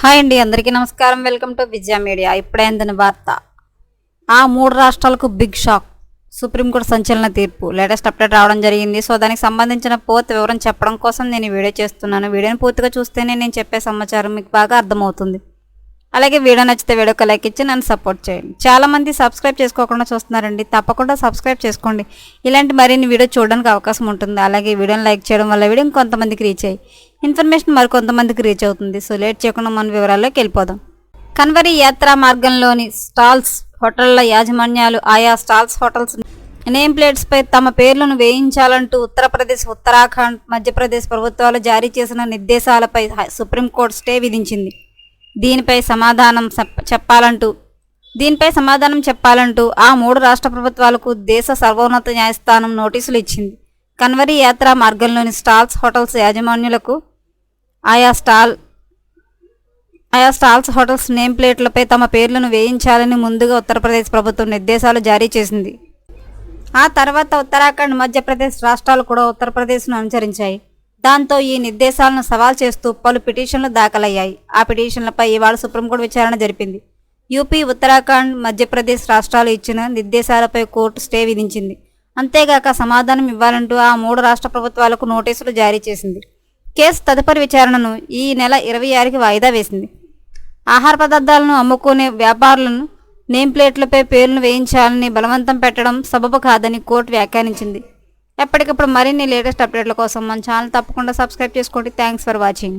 Hi అండి అందరికీ నమస్కారం. Welcome to Vijaya media. ఇప్పుడైందని వార్త. ఆ మూడు రాష్ట్రాలకు బిగ్ షాక్. సుప్రీంకోర్టు సంచలన తీర్పు. లేటెస్ట్ అప్డేట్ రావడం జరిగింది. సో దానికి సంబంధించిన పూర్తి వివరం చెప్పడం కోసం నేను వీడియో చేస్తున్నాను. వీడియోని పూర్తిగా చూస్తేనే నేను చెప్పే సమాచారం మీకు బాగా అర్థమవుతుంది. అలాగే వీడియో నచ్చితే వీడియోకి లైక్ ఇచ్చి నన్ను సపోర్ట్ చేయండి. చాలామంది సబ్స్క్రైబ్ చేసుకోకుండా చూస్తున్నారండి. తప్పకుండా సబ్స్క్రైబ్ చేసుకోండి. ఇలాంటి మరిన్ని వీడియో చూడడానికి అవకాశం ఉంటుంది. అలాగే వీడియోని లైక్ చేయడం వల్ల వీడియో ఇంకొంతమందికి రీచ్ అయ్యి ఇన్ఫర్మేషన్ మరికొంతమందికి రీచ్ అవుతుంది. సో లేట్ చేయకుండా మన వివరాల్లోకి వెళ్ళిపోదాం. కన్వరి యాత్రా మార్గంలోని స్టాల్స్ హోటళ్ళ యాజమాన్యాలు ఆయా స్టాల్స్ హోటల్స్ నేమ్ ప్లేట్స్పై తమ పేర్లను వేయించాలంటూ ఉత్తరప్రదేశ్ ఉత్తరాఖండ్ మధ్యప్రదేశ్ ప్రభుత్వాలు జారీ చేసిన నిర్దేశాలపై సుప్రీంకోర్టు స్టే విధించింది. దీనిపై సమాధానం చెప్పాలంటూ దీనిపై సమాధానం చెప్పాలంటూ ఆ మూడు రాష్ట్ర ప్రభుత్వాలకు దేశ సర్వోన్నత న్యాయస్థానం నోటీసులు ఇచ్చింది. కన్వరి యాత్రా మార్గంలోని స్టాల్స్ హోటల్స్ యాజమాన్యులకు ఆయా స్టాల్ ఆయా స్టాల్స్ హోటల్స్ నేమ్ ప్లేట్లపై తమ పేర్లను వేయించాలని ముందుగా ఉత్తరప్రదేశ్ ప్రభుత్వం నిర్దేశాలు జారీ చేసింది. ఆ తర్వాత ఉత్తరాఖండ్ మధ్యప్రదేశ్ రాష్ట్రాలు కూడా ఉత్తరప్రదేశ్ను అనుసరించాయి. దాంతో ఈ నిర్దేశాలను సవాల్ చేస్తూ పలు పిటిషన్లు దాఖలయ్యాయి. ఆ పిటిషన్లపై ఇవాళ సుప్రీంకోర్టు విచారణ జరిపింది. యూపీ ఉత్తరాఖండ్ మధ్యప్రదేశ్ రాష్ట్రాలు ఇచ్చిన నిర్దేశాలపై కోర్టు స్టే విధించింది. అంతేగాక సమాధానం ఇవ్వాలంటూ ఆ మూడు రాష్ట్ర ప్రభుత్వాలకు నోటీసులు జారీ చేసింది. కేసు తదుపరి విచారణను ఈ నెల ఇరవై ఆరుకి వాయిదా వేసింది. ఆహార పదార్థాలను అమ్ముకునే వ్యాపారులను నేమ్ ప్లేట్లపై పేర్లను వేయించాలని బలవంతం పెట్టడం సబబు కాదని కోర్టు వ్యాఖ్యానించింది. ఎప్పటికప్పుడు మరిన్ని లేటెస్ట్ అప్డేట్ల కోసం మన ఛానల్ తప్పకుండా సబ్స్క్రైబ్ చేసుకోండి. Thanks for watching.